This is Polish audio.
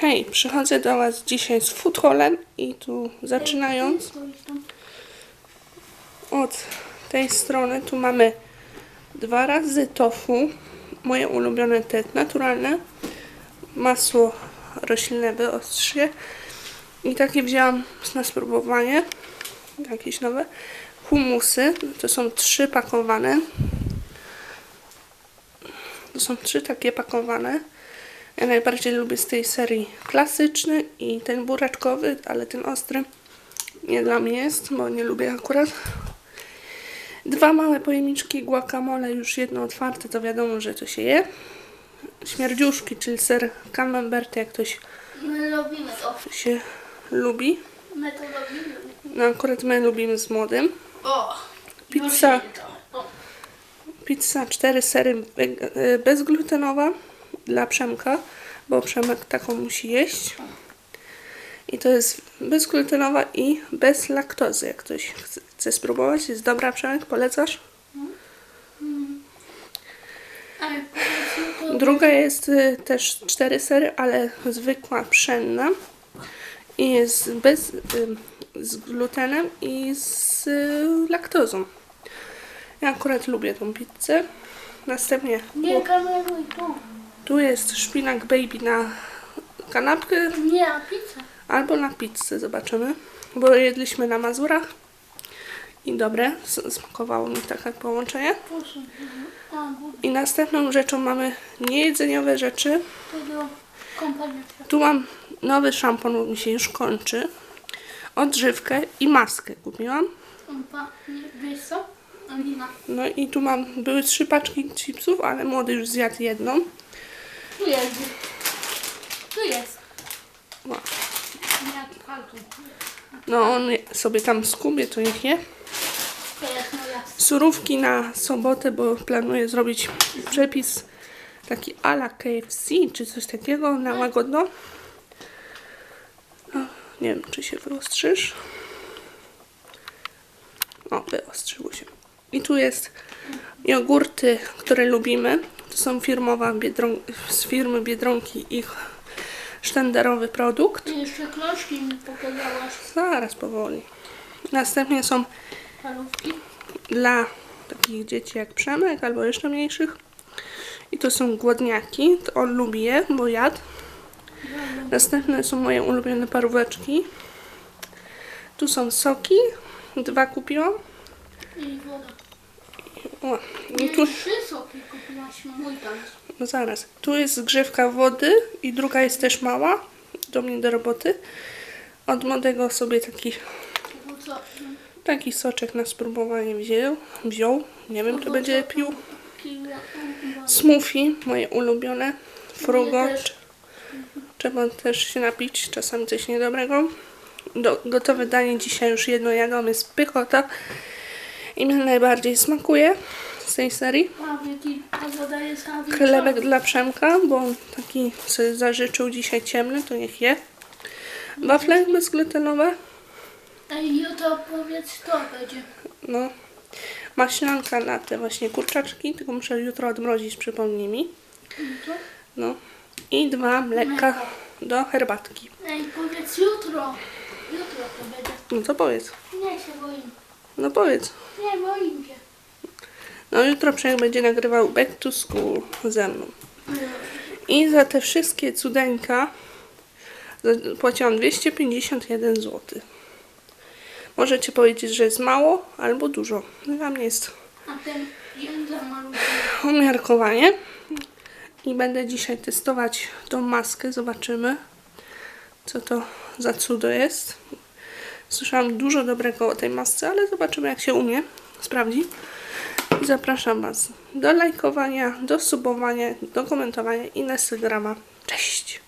Hej, przychodzę do Was dzisiaj z haulem i tu zaczynając od tej strony, tu mamy dwa razy tofu, moje ulubione te naturalne, masło roślinne wyostrzyje i takie wzięłam na spróbowanie, jakieś nowe, humusy, to są trzy pakowane, to są trzy takie pakowane. Ja najbardziej lubię z tej serii klasyczny i ten buraczkowy, ale ten ostry nie dla mnie jest, bo nie lubię akurat. Dwa małe pojemniczki guacamole, już jedno otwarte, to wiadomo, że to się je. Śmierdziuszki, czyli ser camembert, jak ktoś My lubimy to. się lubi. My to lubimy. No akurat my lubimy z młodym. O! Pizza. Pizza 4 sery wege- e, bezglutenowa dla Przemka, bo Przemek taką musi jeść. I to jest bezglutenowa i bez laktozy, jak ktoś chce, spróbować. Jest dobra, Przemek, polecasz? Druga jest y, też 4 sery, ale zwykła pszenna. I jest bez, y, z glutenem i z y, laktozą. Ja akurat lubię tą pizzę. Następnie Nie kameruj tu. Tu jest szpinak baby na kanapkę Nie, a pizza. albo na pizzę, zobaczymy. Bo jedliśmy na Mazurach i dobre, smakowało mi takie połączenie. Bo I następną rzeczą mamy niejedzeniowe rzeczy. Tu mam nowy szampon, bo mi się już kończy. Odżywkę i maskę kupiłam. Wiesz co? No i tu mam, były trzy paczki chipsów, ale młody już zjadł jedną. Tu jest. Tu jest. O, Jaki karton. No on sobie tam skubie, to niech je. Surówki na sobotę, bo planuję zrobić przepis taki ala KFC, czy coś takiego na łagodno. O, nie wiem, czy się wyostrzysz. O, wyostrzyło się. I tu jest jogurty, które lubimy. Są firmowa Biedron- z firmy Biedronki ich sztandarowy produkt. Ty jeszcze kloszki mi pokazałaś. Zaraz powoli. Następnie są Parówki. dla takich dzieci jak Przemek albo jeszcze mniejszych. I to są głodniaki, to on lubi je, bo jadł. Następne są moje ulubione paróweczki. Tu są soki, dwa kupiłam. I woda. Tu, trzy soki kupiłaś mój tam. no zaraz, tu jest zgrzewka wody i druga jest też mała, do mnie do roboty. Od młodego sobie taki, co? taki soczek na spróbowanie wziął, wziął. Nie wiem, czy będzie pił. Smoothie, moje ulubione. Frugo. Też. Trzeba też się napić, czasami coś niedobrego. Do, gotowe danie dzisiaj już jedno jadamy z pychota. I mi najbardziej smakuje z tej serii. A a a. Chlebek dla Przemka, bo taki sobie zażyczył dzisiaj ciemny, to niech je. Wafle bezglutenowe. Ej, jutro powiedz to będzie. No. Maślanka na te właśnie kurczaczki, tylko muszę jutro odmrozić, przypomnij mi. Jutro? No. I dwa mleka do herbatki. Ej, powiedz jutro. Jutro to będzie. No to powiedz. Nie się boję. No powiedz. Nie boję się. No jutro Przemek będzie nagrywał Back to School ze mną. I za te wszystkie cudeńka płaciłam 251 zł. Możecie powiedzieć, że jest mało albo dużo. Dla mnie jest A ten malutki. umiarkowanie. I będę dzisiaj testować tą maskę. Zobaczymy, co to za cudo jest. Słyszałam dużo dobrego o tej masce, ale zobaczymy, jak się umie. Sprawdzi. I zapraszam Was do lajkowania, do subowania, do komentowania i na Instagrama. Cześć!